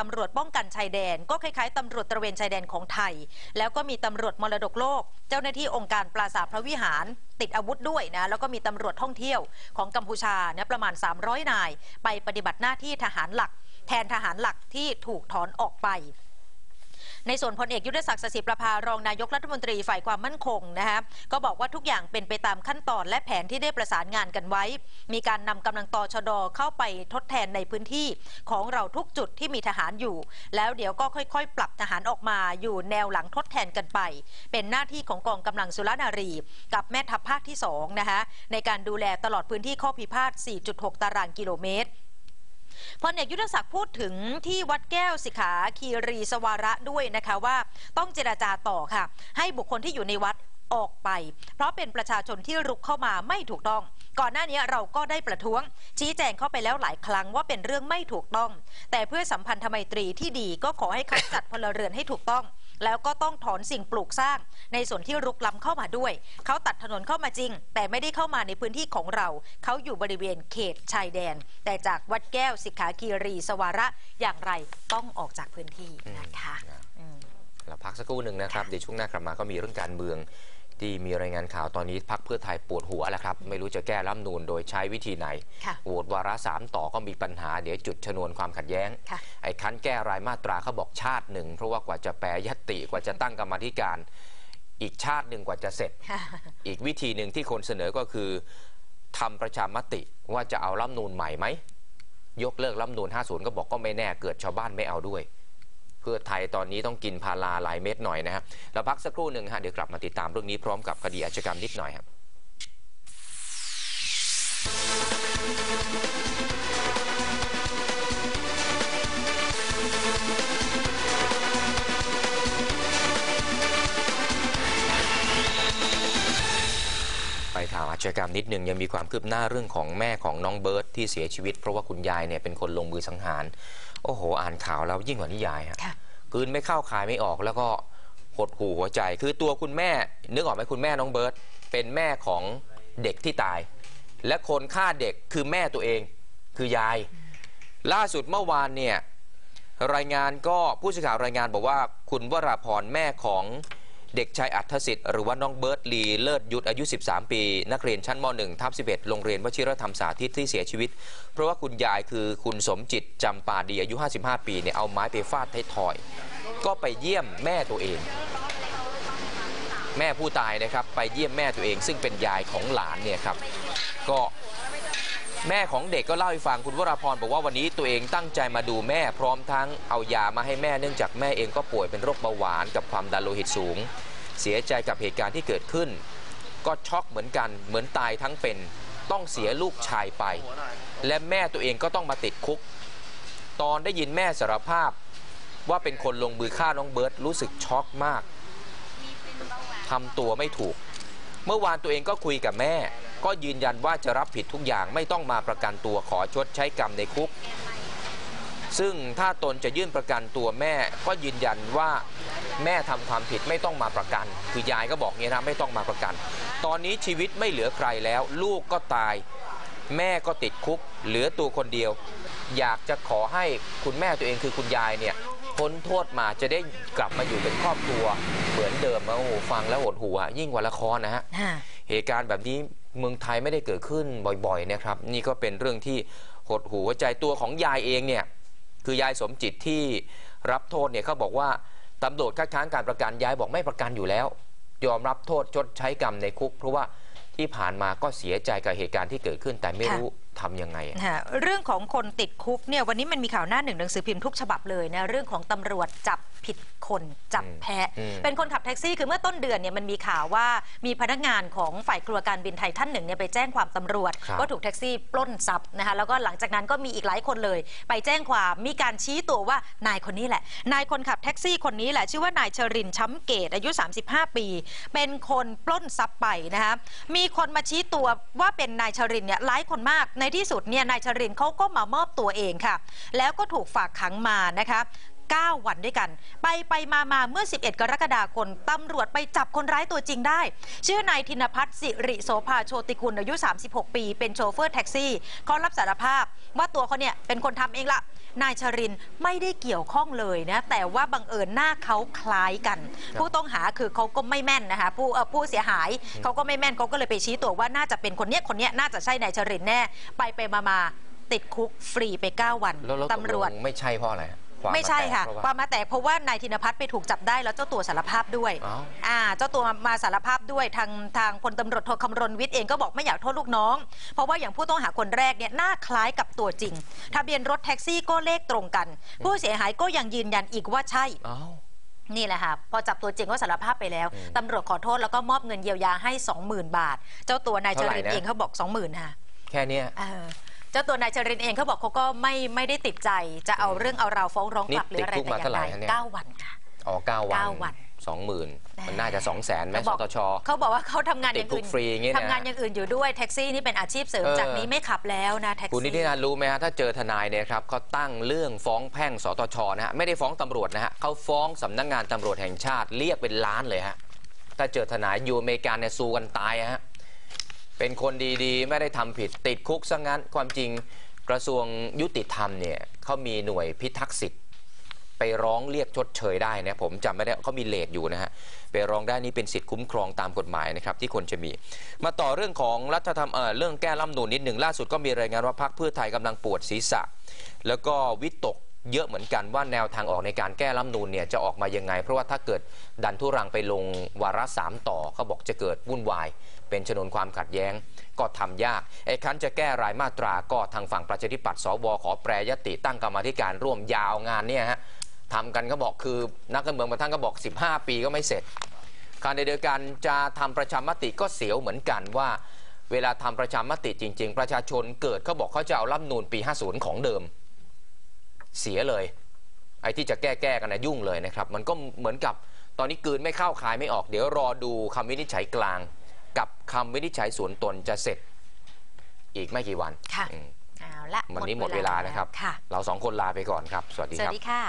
ตำรวจป้องกันชายแดน ก็คล้ายๆตำรวจตระเวนชายแดนของไทย แล้วก็มีตำรวจมรดกโลก เจ้าหน้าที่องค์การปราสาทพระวิหาร ติดอาวุธด้วยนะ แล้วก็มีตำรวจท่องเที่ยวของกัมพูชาเนี่ยประมาณ 300 นาย ไปปฏิบัติหน้าที่ทหารหลัก แทนทหารหลักที่ถูกถอนออกไป ในส่วนพลเอกยุทธศักดิ์สสิประภารองนายกรัฐมนตรีฝ่ายความมั่นคงนะคะก็บอกว่าทุกอย่างเป็นไปตามขั้นตอนและแผนที่ได้ประสานงานกันไว้ มีการนำกำลังตชดเข้าไปทดแทนในพื้นที่ของเราทุกจุดที่มีทหารอยู่ แล้วเดี๋ยวก็ค่อย ๆ ปรับทหารออกมาอยู่แนวหลังทดแทนกันไป เป็นหน้าที่ของกองกำลังสุรนารี กับแม่ทัพภาคที่2นะคะในการดูแลตลอดพื้นที่ข้อพิพาท 4.6 ตารางกิโลเมตร พลเอกยุทธศักดิ์พูดถึงที่วัดแก้วสิขาคีรีสวาระด้วยนะคะว่าต้องเจราจาต่อค่ะ ให้บุคคลที่อยู่ในวัดออกไป เพราะเป็นประชาชนที่รุกเข้ามาไม่ถูกต้อง ก่อนหน้านี้เราก็ได้ประท้วง ชี้แจงเข้าไปแล้วหลายครั้งว่าเป็นเรื่องไม่ถูกต้อง แต่เพื่อสัมพันธไมตรีที่ดีก็ขอให้เขาจัดพลเรือนให้ถูกต้อง แล้วก็ต้องถอนสิ่งปลูกสร้าง ในส่วนที่รุกล้ำเข้ามาด้วย เขาตัดถนนเข้ามาจริง แต่ไม่ได้เข้ามาในพื้นที่ของเรา เขาอยู่บริเวณเขตชายแดน แต่จากวัดแก้วสิกขาคีรีสวาระอย่างไรต้องออกจากพื้นที่นะคะเราพักสักครู่หนึ่งนะครับเดี๋ยวช่วงหน้ากลับมาก็มีเรื่องการเมือง ที่มีรายงานข่าวตอนนี้พักเพื่อไทยปวดหัวแล้วครับ ไม่รู้จะแก้รัฐธรรมนูนโดยใช้วิธีไหนค่ะโหวตวาระสามต่อก็มีปัญหาเดี๋ยวจุดชนวนความขัดแย้งค่ะไอ้คันแก้รายมาตราเขาบอกชาติหนึ่ง เพราะว่ากว่าจะแปรยตติกว่าจะตั้งกรรมาธิการ อีกชาติหนึ่งกว่าจะเสร็จ อีกวิธีหนึ่งที่คนเสนอก็คือทำประชามติว่าจะเอารัฐธรรมนูนใหม่ไหมยกเลิกรัฐธรรมนูน50 ก็บอกก็ไม่แน่เกิดชาวบ้านไม่เอาด้วย เพื่อไทยตอนนี้ต้องกินพาราหลายเม็ดหน่อยนะครับเราพักสักครู่หนึ่งฮะเดี๋ยวกลับมาติดตามเรื่องนี้พร้อมกับคดีอาชญากรรมนิดหน่อยครับ ชญากรรมนิดหนึ่งยังมีความคืบหน้าเรื่องของแม่ของน้องเบิร์ตที่เสียชีวิต เพราะว่าคุณยายเนี่ยเป็นคนลงมือสังหาร โอ้โห อ่านข่าวแล้วยิ่งกว่านิยายฮะค่ะกลืนไม่เข้าคายไม่ออกแล้วก็หดหูหัวใจ คือตัวคุณแม่ นึกออกไหมคุณแม่น้องเบิร์ตเป็นแม่ของเด็กที่ตาย และคนฆ่าเด็กคือแม่ตัวเอง คือยาย ล่าสุดเมื่อวานเนี่ยรายงานก็ผู้สื่อข่าวรายงานบอกว่าคุณวราพรแม่ของ เด็กชายอัธสิทธิ์หรือว่าน้องเบิร์ตลีเลิศยุทธอายุ 13 ปี นักเรียนชั้นม .1 ทับ11 โรงเรียนวชิรธรรมสาธิตที่เสียชีวิต เพราะว่าคุณยายคือคุณสมจิตจำปาดีอายุ 55 ปีเนี่ยเอาไม้ไปฟาดไทยทอย ก็ไปเยี่ยมแม่ตัวเอง แม่ผู้ตายนะครับไปเยี่ยมแม่ตัวเอง ซึ่งเป็นยายของหลานเนี่ยครับก็ แม่ของเด็กก็เล่าให้ฟังคุณวราพรบอกว่าวันนี้ตัวเองตั้งใจมาดูแม่พร้อมทั้งเอายามาให้แม่เนื่องจากแม่เองก็ป่วยเป็นโรคเบาหวานกับความดันโลหิตสูง เสียใจกับเหตุการณ์ที่เกิดขึ้น ก็ช็อกเหมือนกันเหมือนตายทั้งเป็นต้องเสียลูกชายไป และแม่ตัวเองก็ต้องมาติดคุก ตอนได้ยินแม่สารภาพว่าเป็นคนลงมือฆ่าน้องเบิร์ตรู้สึกช็อกมากทำตัวไม่ถูก เมื่อวานตัวเองก็คุยกับแม่ ก็ยืนยันว่าจะรับผิดทุกอย่างไม่ต้องมาประกันตัวขอชดใช้กรรมในคุก ซึ่งถ้าตนจะยื่นประกันตัวแม่ ก็ยืนยันว่าแม่ทำความผิดไม่ต้องมาประกัน คือยายก็บอกเงี้ยนะไม่ต้องมาประกัน ตอนนี้ชีวิตไม่เหลือใครแล้ว ลูกก็ตาย แม่ก็ติดคุก เหลือตัวคนเดียว อยากจะขอให้คุณแม่ตัวเองคือคุณยายเนี่ยพ้นโทษมาจะได้กลับมาอยู่เป็นครอบครัว เหมือนเดิมโอ้โหฟังแล้วหดหัว ยิ่งกว่าละครนะฮะค่ะเหตุการณ์แบบนี้ เมืองไทยไม่ได้เกิดขึ้นบ่อยๆนะครับ นี่ก็เป็นเรื่องที่หดหูหัวใจตัวของยายเองเนี่ยคือยายสมจิตที่รับโทษเนี่ยเขาบอกว่าตำรวจคัดค้านการประกันยายบอกไม่ประกันอยู่แล้ว ยอมรับโทษชดใช้กรรมในคุก เพราะว่าที่ผ่านมาก็เสียใจกับเหตุการณ์ที่เกิดขึ้นแต่ไม่รู้ ทำยังไงอะ ค่ะเรื่องของคนติดคุกเนี่ยวันนี้มันมีข่าวหน้าหนึ่งหนังสือพิมพ์ทุกฉบับเลยนะเรื่องของตำรวจจับผิดคนจับแพะ อืม เป็นคนขับแท็กซี่คือเมื่อต้นเดือนเนี่ยมันมีข่าวว่ามีพนักงานของฝ่ายครัวการบินไทยท่านหนึ่งเนี่ยไปแจ้งความตำรวจครับ ว่าถูกแท็กซี่ปล้นทรัพย์นะคะแล้วก็หลังจากนั้นก็มีอีกหลายคนเลย ไปแจ้งความมีการชี้ตัวว่านายคนนี้แหละ นายคนขับแท็กซี่คนนี้แหละชื่อว่านายชรินทร์ช้ำเกตอายุ 35 ปี เป็นคนปล้นทรัพย์ไปนะคะมีคนมาชี้ตัวว่าเป็นนายชรินทร์เนี่ยหลายคนมากในที่สุดเนี่ยนายชรินเขาก็มามอบตัวเองค่ะ แล้วก็ถูกฝากขังมานะคะ 9 วันด้วยกัน ไปไปมามาเมื่อ 11 กรกฎาคมตำรวจไปจับคนร้ายตัวจริงได้ ชื่อนายธินพัฒน์สิริโสภาโชติกุลอายุ 36 ปี เป็นโชเฟอร์แท็กซี่เขารับสารภาพ ว่าตัวเขาเนี่ยเป็นคนทำเองละนายชรินทร์ไม่ได้เกี่ยวข้องเลยนะ แต่ว่าบังเอิญหน้าเขาคล้ายกันครับผู้ต้องหาคือเขาก็ไม่แม่นนะคะผู้เอ่อผู้เสียหายเขาก็ไม่แม่นเขาก็เลยไปชี้ตัวว่าน่าจะเป็นคนเนี้ยคนเนี้ยน่าจะใช่นายชรินทร์แน่ ไปไปมามาติดคุกฟรีไป 9 วันแล้วแล้วตำรวจกลงไม่ใช่เพราะอะไรฮะ ความไม่ใช่ค่ะแตกเพควาราะมว่ามาแตกเพราะว่านายธินพัฒน์ไปถูกจับได้แล้วเจ้าตัวสารภาพด้วย อ้าว อ่าเจ้าตัวมาสารภาพด้วยทางทางพลตำรวจโทคำรณวิทย์เองก็บอกไม่อยากโทษลูกน้อง เพราะว่าอย่างผู้ต้องหาคนแรกเนี่ยหน้าคล้ายกับตัวจริง ทะเบียนรถแท็กซี่ก็เลขตรงกัน ผู้เสียหายก็ยังยืนยันอีกว่าใช่ อ้าว นี่แหละค่ะพอจับตัวจริงก็สารภาพไปแล้วอืมตำรวจขอโทษแล้วก็มอบเงินเยียวยาให้ 20,000 บาท เจ้าตัวนายชเท่าไหร่รินทร์นะ เองเขาบอก 20,000ค่ะแค่เนี้ย เออ เจ้าตัวนายชรินทร์เองเขาบอกเขาก็ไม่ไม่ได้ติดใจ จะเอาเรื่องเอาราวฟ้องร้องกลับหนี่รืออะไรติดคุกแต่มาอย่าเท่างไหร่ใดฮะเนี่ยเก้าวันค่ะอ๋อเก้าวันเก้าวันสองหมื่นมันน่าจะสองแสนไหมเขาสบอกตชเขาบอกว่าเขาทำงานอย่างอื่นติดคุกฟรีอย่างงี้นะทำงานอย่างอื่นอยู่ด้วยแท็กซี่นี่เป็นอาชีพเสริมเออจากนี้ไม่ขับแล้วนะแท็กคุณนิติซี่นันรู้ไหมฮะถ้าเจอทนายเนี่ยครับเขาตั้งเรื่องฟ้องแพ่งสตชนะฮะไม่ได้ฟ้องตำรวจนะฮะเขาฟ้องสำนักงานตำรวจแห่งชาติเรียกเป็นล้านเลยฮะถ้าเจอทนายอยู่อเมริกาเนี่ยสู้กันตายฮะ เป็นคนดีๆ ไม่ได้ทำผิดติดคุกซะงั้นความจริงกระทรวงยุติธรรมเนี่ยเขามีหน่วยพิทักษ์สิทธิ์ไปร้องเรียกชดเชยได้นะผมจำไม่ได้เขามีเลทอยู่นะฮะไปร้องได้นี่เป็นสิทธิ์คุ้มครองตามกฎหมายนะครับที่ควรจะมี มาต่อเรื่องของรัฐธรรมเอ่อเรื่องแก้รัฐธรรมนูนนิดหนึ่งล่าสุดก็มีรายงานว่าพรรคเพื่อไทยกำลังปวดศีรษะ แล้วก็วิตก เยอะเหมือนกันว่าแนวทางออกในการแก้รัฐมนูนเนี่ยจะออกมายังไง เพราะว่าถ้าเกิดดันทุรังไปลงวาระสามต่อเขาบอกจะเกิดวุ่นวาย เป็นชนวนความขัดแย้งก็ทำยากไอ้คันจะแก้รายมาตราก็ทางฝั่งประชาธิปัตย์สวขอแปรยติตั้งกรรมธิการร่วมยาวงานเนี่ยฮะทำกันก็บอกคือนักการเมืองบางท่านก็บอก 15 ปีก็ไม่เสร็จขณะเดียวกันจะทำประชามติก็เสียวเหมือนกันว่า เวลาทำประชามติจริง ๆ ประชาชนเกิดเขาบอกเขาจะเอารัฐมนูนปี 50 ของเดิม เสียเลย ไอ้ที่จะแก้แก้กันนะยุ่งเลยนะครับ มันก็เหมือนกับตอนนี้กลืนไม่เข้าคายไม่ออก เดี๋ยวรอดูคำวินิจฉัยกลาง กับคำวินิจฉัยส่วนตนจะเสร็จ อีกไม่กี่วันค่ะอืมเอาละวันนี้หมดเวลานะครับค่ะเราสองคนลาไปก่อนครับ สวัสดีสวัคสรับดีค่ะ